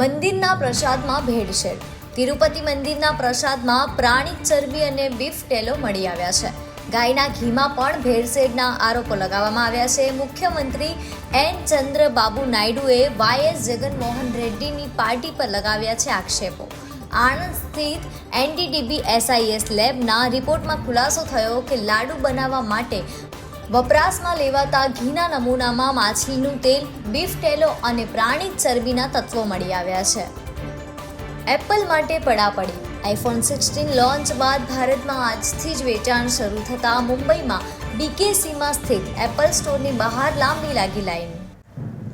મંદિરના પ્રસાદમાં ભેળસેળ. તિરુપતિ મંદિરના પ્રસાદમાં પ્રાણી ચરબી અને બીફ ટેલો મળી આવ્યા છે. ગાયના ઘીમાં પણ ભેળસેળના આરોપો લગાવવામાં આવ્યા છે. મુખ્યમંત્રી એન ચંદ્રબાબુ નાયડુએ વાયએસ જગનમોહન રેડ્ડીની પાર્ટી પર લગાવ્યા છે આક્ષેપો. આણંદ સ્થિત એનડીડીબી એસઆઈએસ લેબના રિપોર્ટમાં ખુલાસો થયો કે લાડુ બનાવવા માટે વપરાશમાં લેવાતા ઘીના નમૂનામાં માછલીનું તેલ, બીફ ટેલો અને પ્રાણી ચરબીના તત્વો મળી આવ્યા છે. એપલ માટે પડાપડી આઈફોન સિક્સટીન લોન્ચ બાદ ભારતમાં આજથી જ વેચાણ શરૂ થતાં મુંબઈમાં બીકેસીમાં સ્થિત એપલ સ્ટોરની બહાર લાંબી લાગી line.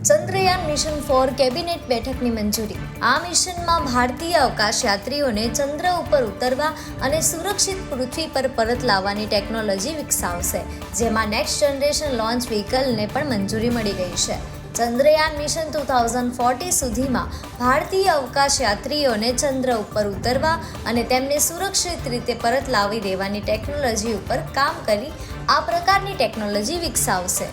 Chandrayaan mission four cabinet બેઠકની મંજૂરી. આ મિશનમાં ભારતીય અવકાશયાત્રીઓને ચંદ્ર ઉપર ઉતરવા અને સુરક્ષિત પૃથ્વી પર પરત લાવવાની ટેકનોલોજી વિકસાવશે, જેમાં નેક્સ્ટ જનરેશન લોન્ચ વ્હીકલને પણ મંજૂરી મળી ગઈ છે. Chandrayaan mission two thousand forty સુધીમાં ભારતીય અવકાશયાત્રીઓને ચંદ્ર ઉપર ઉતરવા અને તેમને સુરક્ષિત રીતે પરત લાવી દેવાની ટેકનોલોજી ઉપર કામ કરી આ પ્રકારની ટેકનોલોજી વિકસાવશે.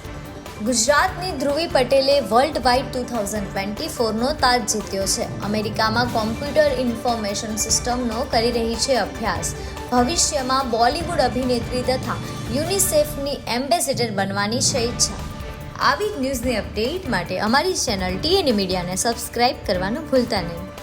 ગુજરાતની ધ્રુવી પટેલે world wide two thousand twenty ફોરનો તાજ જીત્યો છે. અમેરિકામાં કોમ્પ્યુટર ઇન્ફોર્મેશન સિસ્ટમનો કરી રહી છે અભ્યાસ. ભવિષ્યમાં બોલિવૂડ અભિનેત્રી તથા યુનિસેફની એમ્બેસેડર બનવાની છે. ઈચ્છા આવી જ ન્યૂઝની અપડેટ માટે અમારી ચેનલ ટીએનઈ મીડિયાને સબસ્ક્રાઇબ કરવાનું ભૂલતા નહીં.